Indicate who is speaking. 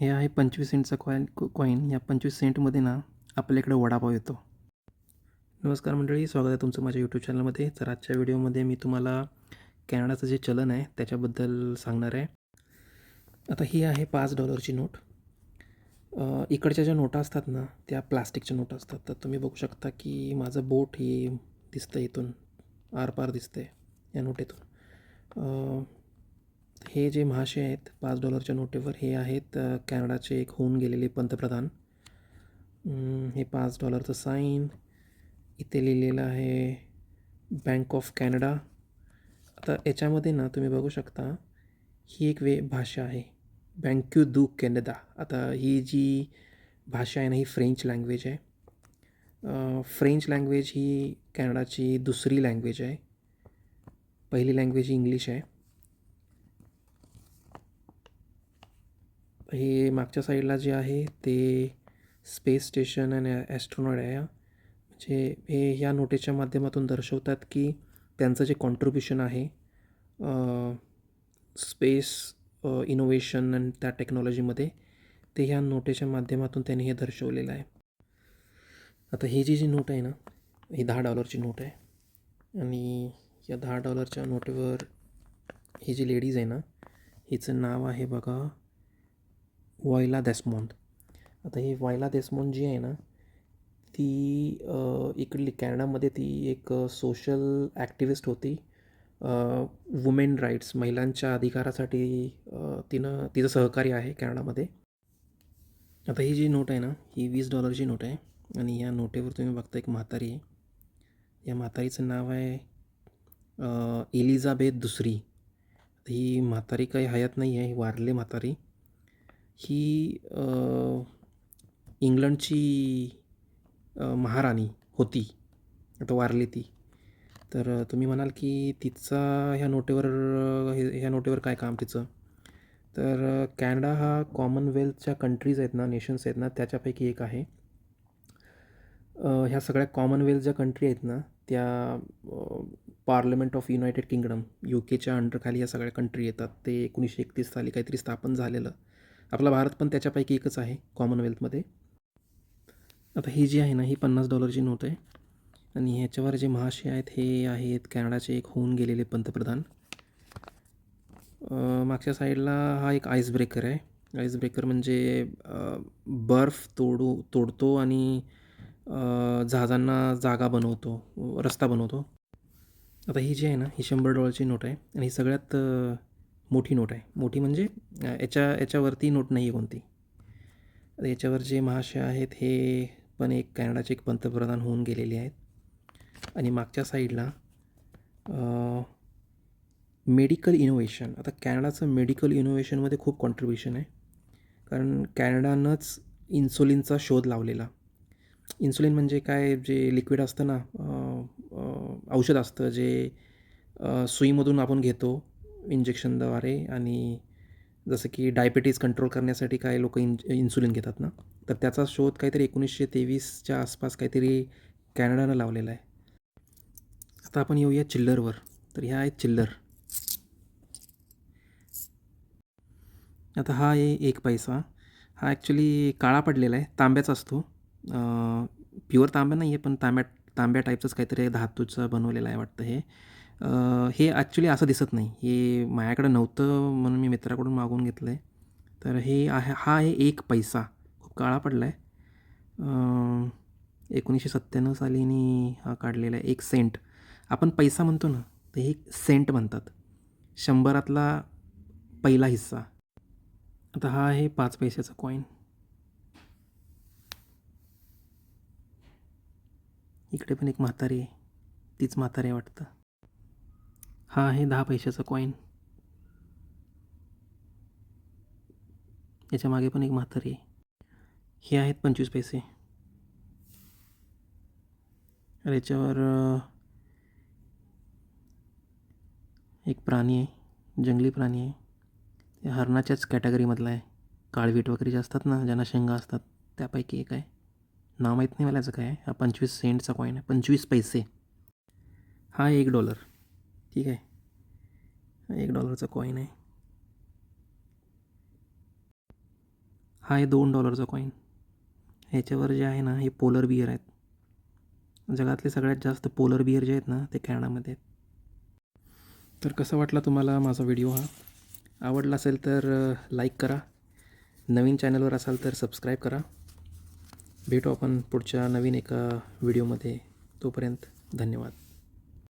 Speaker 1: हे आहे पंचवीस सेंटचा कॉईन कॉईन या पंचवीस सेंटमध्ये ना आपल्याकडे वडापाव येतो. नमस्कार मंडळी स्वागत आहे तुमचं माझ्या यूट्यूब चॅनलमध्ये तर आजच्या व्हिडिओमध्ये मी तुम्हाला कॅनडाचं जे चलन आहे त्याच्याबद्दल सांगणार आहे. आता ही आहे पाच डॉलरची नोट. इकडच्या ज्या नोटा असतात ना त्या प्लास्टिकच्या नोटा असतात. तर तुम्ही बघू शकता की माझं बोट हे दिसतं इथून आरपार दिसतं आहे या नोटेतून. हे जे महाशय आहेत पाच डॉलरच्या नोटेवर हे आहेत कॅनडाचे एक होऊन गेलेले पंतप्रधान. हे पाच डॉलरचं साईन. इथे लिहिलेलं आहे बँक ऑफ कॅनडा. आता याच्यामध्ये ना तुम्ही बघू शकता ही एक वे भाषा आहे. बँक्यू दू कॅनडा. आता ही जी भाषा आहे ना ही फ्रेंच लँग्वेज आहे. फ्रेंच लँग्वेज ही कॅनडाची दुसरी लँग्वेज आहे. पहिली लँग्वेज ही इंग्लिश आहे. हे मागच्या साईडला जे आहे ते स्पेस स्टेशन आणि ॲस्ट्रॉनॉट आहे म्हणजे हे ह्या नोटेच्या माध्यमातून दर्शवतात की त्यांचं जे कॉन्ट्रीब्युशन आहे स्पेस इनोव्हेशन आणि त्या टेक्नॉलॉजीमध्ये ते ह्या नोटेच्या माध्यमातून त्यांनी हे दर्शवलेलं आहे. आता ही जी जी नोट आहे ना ही दहा डॉलरची नोट आहे आणि या दहा डॉलरच्या नोटेवर ही जी लेडीज आहे ना हिचं नाव आहे बघा वॉयला देसमोंड आता ही वायला देसमोंड जी आहे ना ती इकडली कॅनडामध्ये ती एक सोशल ॲक्टिविस्ट होती. वुमेन राईट्स महिलांच्या अधिकारासाठी तिनं तिचं सहकार्य आहे कॅनडामध्ये. आता ही जी नोट आहे ना ही वीस डॉलरची नोट आहे. आणि या नोटेवर तुम्ही बघता एक म्हातारी आहे. या म्हातारीचं नाव आहे एलिझाबेथ दुसरी. ही म्हातारी काही हयात नाही आहे ही वारली म्हातारी. ही इंग्लंडची महाराणी होती. आता वारली ती. तर तुम्ही म्हणाल की तिचा ह्या नोटेवर हे ह्या नोटेवर काय काम तिचं? तर कॅनडा हा कॉमनवेल्थच्या कंट्रीज आहेत ना नेशन्स आहेत ना त्याच्यापैकी एक आहे. ह्या सगळ्या कॉमनवेल्थ ज्या कंट्री आहेत ना त्या parliament of United Kingdom you केच्या अंडरखाली या सगळ्या कंट्री येतात. ते एकोणीसशे एकतीस साली काहीतरी स्थापन झालेलं. आपला भारत पण त्याच्यापैकी एकच आहे कॉमनवेल्थमध्ये आता ही जी आहे ना ही पन्नास डॉलरची नोट आहे. आणि ह्याच्यावर जे महाशय आहेत हे आहेत कॅनडाचे एक होऊन गेलेले पंतप्रधान. मागच्या साईडला हा एक आईस ब्रेकर आहे. आईस ब्रेकर म्हणजे बर्फ तोडू तोडतो आणि जहाजांना जागा बनवतो रस्ता बनवतो. आता ही जी आहे ना ही शंभर डॉलरची नोट आहे. आणि ही सगळ्यात मोठी नोट आहे. मोठी म्हणजे याच्या याच्यावरती नोट नाही आहे कोणती याच्यावर जे महाशय आहेत हे पण एक कॅनडाचे एक पंतप्रधान होऊन गेलेले आहेत. आणि मागच्या साईडला मेडिकल इनोव्हेशन. आता कॅनडाचं मेडिकल इनोव्हेशनमध्ये खूप कॉन्ट्रीब्युशन आहे. कारण कॅनडानंच इन्सुलिनचा शोध लावलेला. इन्सुलिन म्हणजे काय? जे लिक्विड असतं ना औषध असतं जे सुईमधून आपण घेतो. इंजेक्शनद्वारे आणि जसं की डायबिटीज कंट्रोल करण्यासाठी काही लोक इंज इन्सुलिन घेतात ना? तर त्याचा शोध काहीतरी एकोणीसशे तेवीसच्या आसपास काहीतरी कॅनडानं लावलेला आहे. आता आपण येऊया चिल्लरवर. तर ह्या आहेत चिल्लर. आता हा आहे एक पैसा. हा ॲक्च्युली काळा पडलेला आहे. तांब्याचा असतो. प्युअर तांब्या नाही आहे पण तांब्या तांब्या टाईपचंच काहीतरी धातूचं बनवलेलं आहे वाटतं हे. हे ॲक्च्युली असं दिसत नाही. हे माझ्याकडं नव्हतं म्हणून मी मित्राकडून मागवून घेतलं आहे तर हे आहे हा आहे एक पैसा. खूप काळा पडला आहे एकोणीसशे सत्त्याण्णव सालीनी हा काढलेला आहे एक सेंट आपण पैसा म्हणतो ना तर हे सेंट म्हणतात. शंभरातला पहिला हिस्सा. आता हा आहे पाच पैशाचा कॉईन इकडे पण एक म्हातारी आहे. तीच म्हातारी आहे वाटतं. हा आहे दहा पैशाचा कॉईन याच्या मागे पण एक म्हातारी आहे. हे आहेत पंचवीस पैसे. याच्यावर एक प्राणी आहे जंगली प्राणी आहे. ते हरणाच्याच कॅटेगरीमधला आहे. काळवीट वगैरे जे असतात ना ज्यांना शेंगा असतात त्यापैकी एक आहे. नाव माहीत नाही मला याचं काय आहे. हा पंचवीस सेंटचा कॉईन आहे. पंचवीस पैसे. हा एक डॉलर ठीक आहे. एक डॉलरचा कॉईन आहे. हा आहे दोन डॉलरचा कॉईन ह्याच्यावर जे आहे ना हे पोलर बियर आहेत. जगातले सगळ्यात जास्त पोलर बियर जे आहेत ना ते कॅनडामध्ये आहेत. तर कसं वाटला तुम्हाला माझा व्हिडिओ हा? आवडला असेल तर लाईक करा. नवीन चॅनलवर असाल तर सबस्क्राईब करा. भेटू आपण पुढच्या नवीन एका व्हिडिओमध्ये तोपर्यंत धन्यवाद.